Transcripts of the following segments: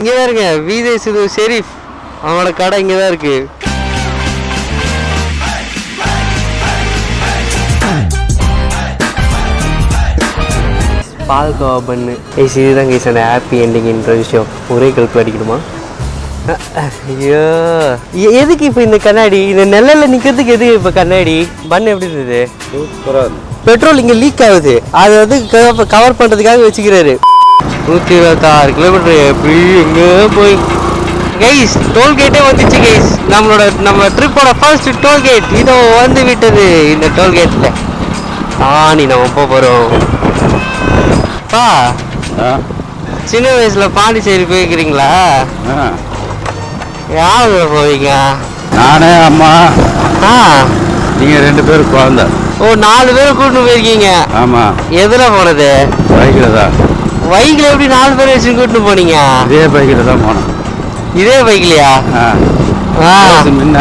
இங்கே தான் இருங்க விஜய் சிது ஷெரீஃப் அவனோட கடை இங்கே தான் இருக்கு. பால்கோவா பண்ணு. கைஸ் இதுதான் கைஸ் அந்த ஹாப்பி என்டிங்ன்ற விஷயம். ஒரே கழுப்பு அடிக்கணுமா? ஐயோ. எதுக்கு இப்போ இந்த கண்ணாடி? இந்த நிழல்ல நிக்கிறதுக்கு எதுக்கு இப்போ கண்ணாடி? பண்ணு எப்படி இருந்தது? பெட்ரோல் இங்கே லீக் ஆகுது. அதை வந்து கவர் பண்ணுறதுக்காக வச்சுக்கிறாரு. நூற்றி இருபத்தாறு கிலோமீட்டர் எப்படி எங்கே போய்? கைஸ் டோல்கேட்டே வந்துச்சு கைஸ் நம்மளோட நம்ம ட்ரிப்போட ஃபர்ஸ்ட் டோல்கேட் இதோ வந்து விட்டது இந்த டோல்கேட்டில் தாண்டி நம்ம போக போகிறோம் பா சின்ன வயசில் பாண்டிச்சேரி போய்க்கிறீங்களா யார் போவீங்க? நானே அம்மா. ஆ. நீங்கள் ரெண்டு பேரும் குழந்த. ஓ நாலு பேர் கூட்டிட்டு போயிருக்கீங்க. ஆமாம் எதில் போனது? பைக்கில் தான். பைக்கில் எப்படி நாலு பேர் வச்சு கூட்டிட்டு போனீங்க? இதே பைக்கில் தான் போனோம். இதே பைக்லையா முன்ன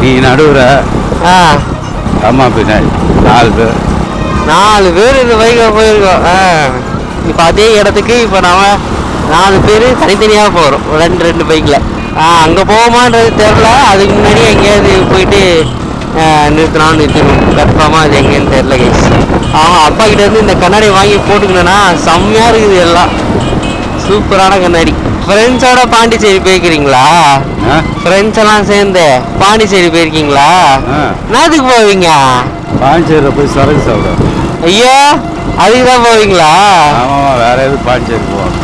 நீ நடுவுற. ஆ. அம்மா பின்னாடி நாலு பேர். நாலு பேர் இந்த பைக்கில் போயிருக்கோம். இப்போ அதே இடத்துக்கு இப்போ நாம நாலு பேர் தனித்தனியாக போகிறோம் ரெண்டு ரெண்டு பைக்கில். அங்கே போவோமான்றது தெரில அதுக்கு முன்னாடி எங்கேயாவது போயிட்டு நிறுத்தினாலும் நிறுத்தணும் கன்ஃபார்மாக அது எங்கேன்னு தெரில கைஸ் ஆமாம் அப்பா கிட்ட இருந்து இந்த கண்ணாடி வாங்கி போட்டுக்கணுன்னா செம்மையாக இருக்குது எல்லாம் சூப்பரான கண்ணாடி. ஃப்ரெண்ட்ஸோட பாண்டிச்சேரி போய்க்கிறீங்களா ஆ. ஃப்ரெண்ட்ஸ் எல்லாம் சேர்ந்து பாண்டிச்சேரி போயிருக்கீங்களா? என்னத்துக்கு போவீங்க? பாண்டிச்சேரியில் போய் சரக்கு சாப்பிடும் ஐயோ அதுக்கு தான் போவீங்களா? ஆமாம்மா வேற எதுவும் பாண்டிச்சேரி போவோம்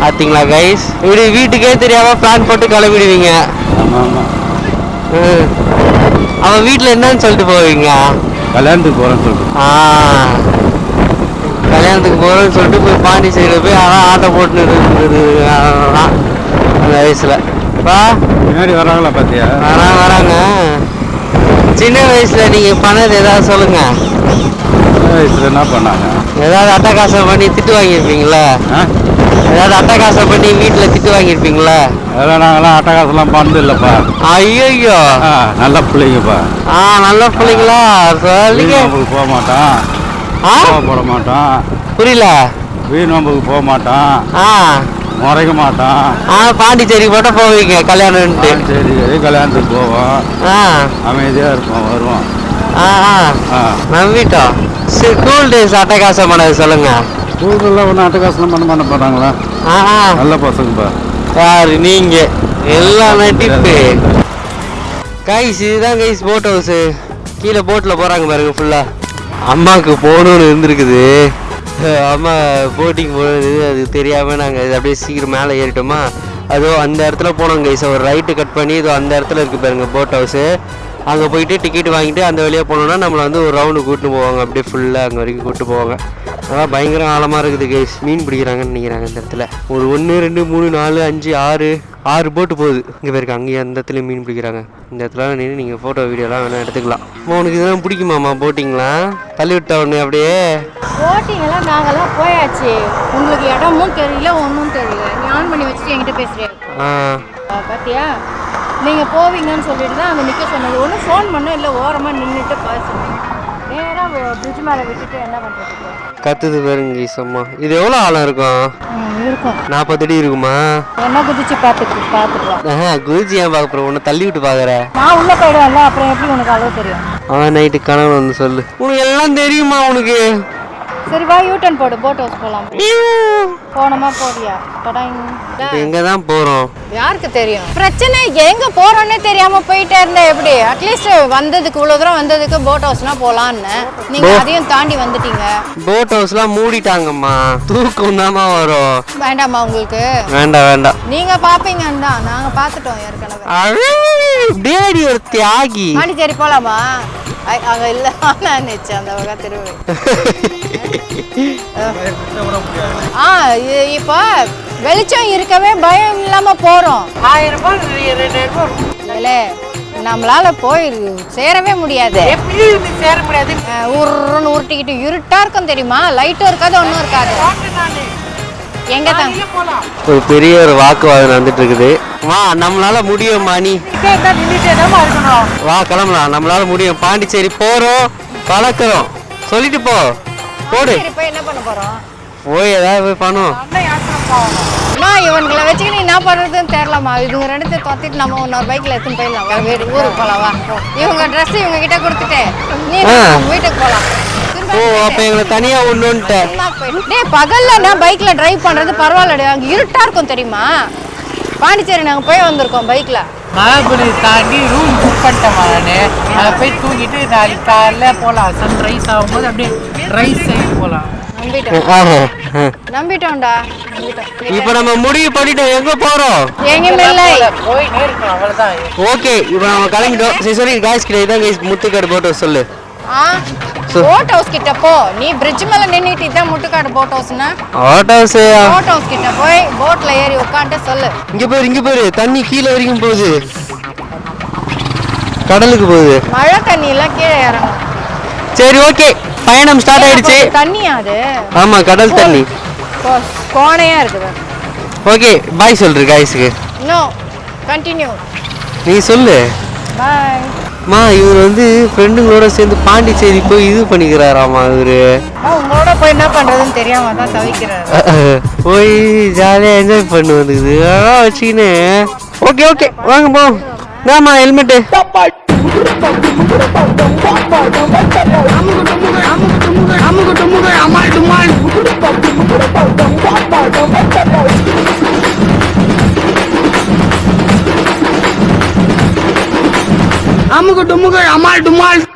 பார்த்தீங்களா கைஸ் இப்படி வீட்டுக்கே தெரியாம பிளான் போட்டு கிளம்பிடுவீங்க. ஆமாம் ஆமாம் ம். அவன் வீட்டில் என்னன்னு சொல்லிட்டு போவீங்க? கல்யாணத்துக்கு போகிறேன்னு சொல்லிட்டு. ஆ. கல்யாணத்துக்கு போகிறோன்னு சொல்லிட்டு போய் பாண்டிச்சேரியில் போய் அதான் ஆட்டோ போட்டு இருக்குது அந்த வயசில். பா பின்னாடி வராங்களா பார்த்தியா வராங்க வராங்க. சின்ன வயசில் நீங்கள் பண்ணது ஏதாவது சொல்லுங்கள் சின்ன வயசில் என்ன பண்ணாங்க? ஏதாவது அட்டகாசம் பண்ணி திட்டு வாங்கியிருப்பீங்களா? ஏதாவது அட்டகாசம் பண்ணி வீட்டில் திட்டு வாங்கியிருப்பீங்களா? அதெல்லாம் நாங்களாம் அட்டகாசம்லாம் பண்ணது இல்லைப்பா. ஐயோ நல்ல பிள்ளைங்கப்பா. ஆ நல்ல பிள்ளைங்களா? சொல்லிங்க. வீண் போக மாட்டோம் ஆ? போட மாட்டோம் புரியல. வீண் நோம்புக்கு போக மாட்டோம் ஆ. முறைக்க மாட்டோம் ஆ பாண்டிச்சேரி மட்டும் போவீங்க கல்யாணம்ட்டு சரி கல்யாணத்துக்கு போவோம். அமைதியாக இருப்போம் வருவோம். ஆ ஆ. நம்பிட்டோம். ஸ்கூல் டேஸ் அட்டகாசம் பண்ணது சொல்லுங்க. ஸ்கூலில் ஒன்றும் அட்டகாசம் பண்ண மாட்ட போகிறாங்களா ஆ ஆ. நல்ல பசங்கப்பா யாரு நீங்க? எல்லாம் நட்டிப்பு கைஸ் இதுதான் கைஸ் போட் ஹவுஸ் கீழே போட்டில் போகிறாங்க பாருங்க ஃபுல்லாக அம்மாவுக்கு போகணுன்னு இருந்திருக்குது. அம்மா போட்டிங் போனது அது தெரியாமல் நாங்கள் அப்படியே சீக்கிரம் மேலே ஏறிட்டோமா? அதோ அந்த இடத்துல போனோம் கைஸ் ஒரு ரைட்டு கட் பண்ணி இதோ அந்த இடத்துல இருக்குது பாருங்க போட் ஹவுஸு அங்கே போயிட்டு டிக்கெட் வாங்கிட்டு அந்த வழியாக போனோம்னா நம்மளை வந்து ஒரு ரவுண்டு கூட்டிட்டு போவாங்க. அப்படியே ஃபுல்லாக அங்கே வரைக்கும் கூப்பிட்டு போவாங்க. அதான் பயங்கர ஆழமாக இருக்குது கைஸ் மீன் பிடிக்கிறாங்கன்னு நினைக்கிறாங்க இந்த இடத்துல. ஒரு ஒன்று ரெண்டு மூணு நாலு அஞ்சு ஆறு ஆறு போட்டு போகுது. இங்கே போயிருக்கு அங்கேயே அந்த இடத்துல மீன் பிடிக்கிறாங்க. இந்த இடத்துல நின்று நீங்கள் ஃபோட்டோ வீடியோலாம் வேணால் எடுத்துக்கலாம். உனக்கு இதெல்லாம் பிடிக்குமாம்மா போட்டிங்லாம் தள்ளி விட்ட உடனே அப்படியே? போட்டிங் எல்லாம் நாங்கெல்லாம் போயாச்சு. உங்களுக்கு இடமும் தெரியல ஒன்றும் தெரியல. நீ ஆன் பண்ணி வச்சுட்டு என்கிட்ட பேசுறியா? ஆ. பாத்தியா? நீங்கள் போவீங்கன்னு சொல்லிட்டு தான் அங்கே நிற்க சொன்னது. ஒன்று ஃபோன் பண்ண இல்லை ஓரமாக நின்றுட்டு பேசுறேன் நேராக பிரிட்ஜ் மேலே விட்டுட்டு என்ன பண்ணுறதுக்கு கத்துது பாருங்க அம்மா இது எவ்வளோ ஆழம் இருக்கும்? இருக்கும். நாற்பது அடி இருக்குமா? என்ன குதிச்சு பார்த்துட்டு பார்த்துக்கலாம் ஆஹா குருஜி ஏன் பார்க்க போகிற உன்னை தள்ளி விட்டு பார்க்குற நான் உள்ளே போயிடுவேன்ல அப்புறம் எப்படி உனக்கு அளவு தெரியும்? அவன் நைட்டு கனவு வந்து சொல்லு. உனக்கு எல்லாம் தெரியுமா உனக்கு? சரி வா யூட்டன் போடு போட் ஹவுஸ் போகலாம் போனோமா போறியா? இப்போ எங்கே தான் போகிறோம் யாருக்கு தெரியும்? பிரச்சனை எங்க போறோன்னே தெரியாம போயிட்டே இருந்தா எப்படி? அட்லீஸ்ட் வந்ததுக்கு இவ்வளவு தூரம் வந்ததுக்கு போட் ஹவுஸ்னா போலான்னு. நீங்க அதையும் தாண்டி வந்துட்டீங்க. போட் ஹவுஸ்லாம் மூடிட்டாங்கம்மா. தூக்கம் தாம்மா வரும். வேண்டாமா உங்களுக்கு. வேண்டாம் வேண்டாம் நீங்க பாப்பீங்கன்னு தான். நாங்க பாத்துட்டோம் ஏற்கனவே. டேடி ஒரு தியாகி. பாண்டிச்சேரி போலாமா? அங்க இல்ல நான் நினைச்சேன் அந்த வகை திருவி ஆ இப்போ வெளிச்சம் இருக்கவே பயம் இல்லாம போறோம். ஆயிரம் ரூபாய் ரெண்டாயிரம் ரூபாய். நம்மளால போய் சேரவே முடியாது. எப்படி சேர முடியாது. உருன்னு உருட்டிக்கிட்டு இருட்டா இருக்கும் தெரியுமா? லைட்டும் இருக்காது ஒன்றும் இருக்காது. எங்க தான்? ஒரு பெரிய ஒரு வாக்குவாதம் நடந்துட்டு இருக்குது வா நம்மளால முடியும் நீ வா கிளம்பலாம். நம்மளால முடியும். பாண்டிச்சேரி போறோம் கலக்கிறோம். சொல்லிட்டு போ. போடு. போய் என்ன பண்ண போறோம்? போய் ஏதாவது போய் பண்ணும் அம்மா? இவனுங்களை வச்சுக்க நீ என்ன பண்ணுறதுன்னு தெரியலம்மா. இதுங்க ரெண்டு தொத்திட்டு நம்ம இன்னொரு பைக்கில் எடுத்துன்னு போயிடலாம். வா, வீடு ஊருக்கு போகலாம்? வா இவங்க ட்ரெஸ் இவங்க கிட்ட கொடுத்துட்டு நீ வீட்டுக்கு போகலாம். ஓ அப்ப எங்களை தனியா ஒண்ணுன்ட்ட டேய் பகல்ல நான் பைக்ல டிரைவ் பண்றது பரவாயில்லடா. அங்க இருட்டா இருக்கும் தெரியுமா? பாண்டிச்சேரி நாங்க போய் வந்திருக்கோம் பைக்ல மகாபலி தாண்டி ரூம் புக் பண்ணிட்டேன் நான். அதை போய் தூங்கிட்டு நாளைக்கு காலைல போகலாம் சன்ரைஸ் ஆகும்போது அப்படியே ரைஸ் சைடு போகலாம். நம்பிட்டோம்டா. நம்பிட்டோம். இப்ப நம்ம முடிவு பண்ணிட்டோம் எங்க போறோம்? எங்கேயுமே இல்லை. போயிட்டே ஓகே இப்போ நம்ம கிளம்பிட்டோம். சரி சரி காய்ஸ் கிட்ட இதான் முத்துக்காடு போட்டு சொல்லு. ஆ போட் ஹவுஸ் கிட்ட போ. நீ பிரிட்ஜ் மேல நின்னுட்டு இதான் முட்டுக்காடு போட் ஹவுஸ்னா ஆட்டோஸ் போட் ஹவுஸ் கிட்ட போய் போட்ல ஏறி உட்காந்துட்டு சொல்லு. இங்க போயிரு இங்க போயிரு தண்ணி கீழே வரைக்கும் போகுது. கடலுக்கு போகுது. மழை தண்ணி எல்லாம் கீழே இறங்கும். சரி ஓகே பயணம் ஸ்டார்ட் ஆயிடுச்சு. தண்ணியா அது? ஆமா கடல் தண்ணி. கோணையா இருக்குது ஓகே பாய் சொல்றேன் காய்ஸுக்கு இன்னும் கண்டினியூ நீ சொல்லு. பாய் மா இவர் வந்து ஃப்ரெண்டுங்களோட சேர்ந்து பாண்டிச்சேரி போய் இது பண்ணிக்கிறாராமா இவரு? உங்களோட போய் என்ன பண்றதுன்னு தெரியாம தான் தவிக்கிறாரு. போய் ஜாலியாக என்ஜாய் பண்ணு வந்துக்குது அதெல்லாம் வச்சுக்கின்னு ஓகே ஓகே வாங்க போ. இந்தாம்மா ஹெல்மெட்டு அமுகு டுமுகு அம்மாள் டுமால்.